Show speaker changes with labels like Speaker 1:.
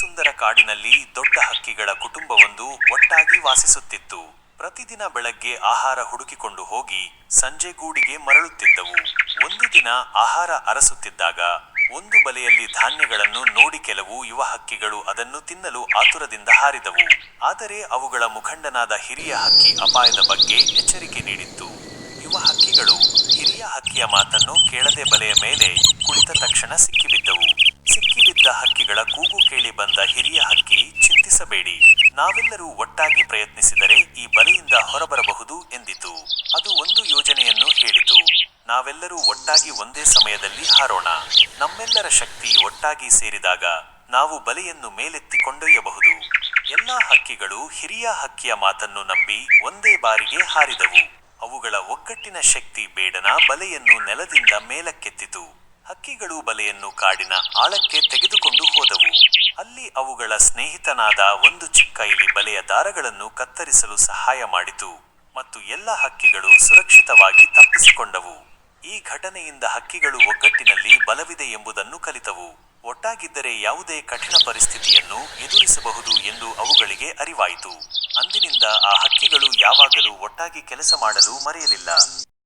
Speaker 1: ಸುಂದರ ಕಾಡಿನಲ್ಲಿ ದೊಡ್ಡ ಹಕ್ಕಿಗಳ ಕುಟುಂಬವೊಂದು ಒಟ್ಟಾಗಿ ವಾಸಿಸುತ್ತಿತ್ತು. ಪ್ರತಿದಿನ ಬೆಳಗ್ಗೆ ಆಹಾರ ಹುಡುಕಿಕೊಂಡು ಹೋಗಿ ಸಂಜೆ ಗೂಡಿಗೆ ಮರಳುತ್ತಿದ್ದವು. ಒಂದು ದಿನ ಆಹಾರ ಅರಸುತ್ತಿದ್ದಾಗ ಒಂದು ಬಲೆಯಲ್ಲಿ ಧಾನ್ಯಗಳನ್ನು ನೋಡಿ ಕೆಲವು ಯುವ ಹಕ್ಕಿಗಳು ಅದನ್ನು ತಿನ್ನಲು ಆತುರದಿಂದ ಹಾರಿದವು. ಆದರೆ ಅವುಗಳ ಮುಖಂಡನಾದ ಹಿರಿಯ ಹಕ್ಕಿ ಅಪಾಯದ ಬಗ್ಗೆ ಎಚ್ಚರಿಕೆ ನೀಡಿತ್ತು. ಯುವ ಹಕ್ಕಿಗಳು ಹಿರಿಯ ಹಕ್ಕಿಯ ಮಾತನ್ನು ಕೇಳದೆ ಬಲೆಯ ಮೇಲೆ ಕುಳಿತ ತಕ್ಷಣ ಸಿಕ್ಕಿಬಿದ್ದವು. ಹಕ್ಕಿಗಳ ಕೂಗು ಕೇಳಿ ಬಂದ ಹಿರಿಯ ಹಕ್ಕಿ, ಚಿಂತಿಸಬೇಡಿ. ನಾವೆಲ್ಲರೂ ಒಟ್ಟಾಗಿ ಪ್ರಯತ್ನಿಸಿದರೆ ಈ ಬಲೆಯಿಂದ ಹೊರಬರಬಹುದು ಎಂದಿತು. ಅದು ಒಂದು ಯೋಜನೆಯನ್ನು ಹೇಳಿತು. ನಾವೆಲ್ಲರೂ ಒಟ್ಟಾಗಿ ಒಂದೇ ಸಮಯದಲ್ಲಿ ಹಾರೋಣ. ನಮ್ಮೆಲ್ಲರ ಶಕ್ತಿ ಒಟ್ಟಾಗಿ ಸೇರಿದಾಗ ನಾವು ಬಲೆಯನ್ನು ಮೇಲೆತ್ತಿ ಕೊಂಡೊಯ್ಯಬಹುದು ಎಲ್ಲಾ ಹಕ್ಕಿಗಳು ಹಿರಿಯ ಹಕ್ಕಿಯ ಮಾತನ್ನು ನಂಬಿ ಒಂದೇ ಬಾರಿಗೆ ಹಾರಿದವು. ಅವುಗಳ ಒಗ್ಗಟ್ಟಿನ ಶಕ್ತಿ ಬೇಡನ ಬಲೆಯನ್ನು ನೆಲದಿಂದ ಮೇಲಕ್ಕೆತ್ತಿತು. ಹಕ್ಕಿಗಳು ಬಲೆಯನ್ನು ಕಾಡಿನ ಆಳಕ್ಕೆ ತೆಗೆದುಕೊಂಡು ಹೋದವು. ಅಲ್ಲಿ ಅವುಗಳ ಸ್ನೇಹಿತನಾದ ಒಂದು ಚಿಕ್ಕ ಇಲಿ ಬಲೆಯ ದಾರಗಳನ್ನು ಕತ್ತರಿಸಲು ಸಹಾಯ ಮಾಡಿತು ಮತ್ತು ಎಲ್ಲ ಹಕ್ಕಿಗಳು ಸುರಕ್ಷಿತವಾಗಿ ತಪ್ಪಿಸಿಕೊಂಡವು. ಈ ಘಟನೆಯಿಂದ ಹಕ್ಕಿಗಳು ಒಗ್ಗಟ್ಟಿನಲ್ಲಿ ಬಲವಿದೆ ಎಂಬುದನ್ನು ಕಲಿತವು. ಒಟ್ಟಾಗಿದ್ದರೆ ಯಾವುದೇ ಕಠಿಣ ಪರಿಸ್ಥಿತಿಯನ್ನು ಎದುರಿಸಬಹುದು ಎಂದು ಅವುಗಳಿಗೆ ಅರಿವಾಯಿತು. ಅಂದಿನಿಂದ ಆ ಹಕ್ಕಿಗಳು ಯಾವಾಗಲೂ ಒಟ್ಟಾಗಿ ಕೆಲಸ ಮಾಡಲು ಮರೆಯಲಿಲ್ಲ.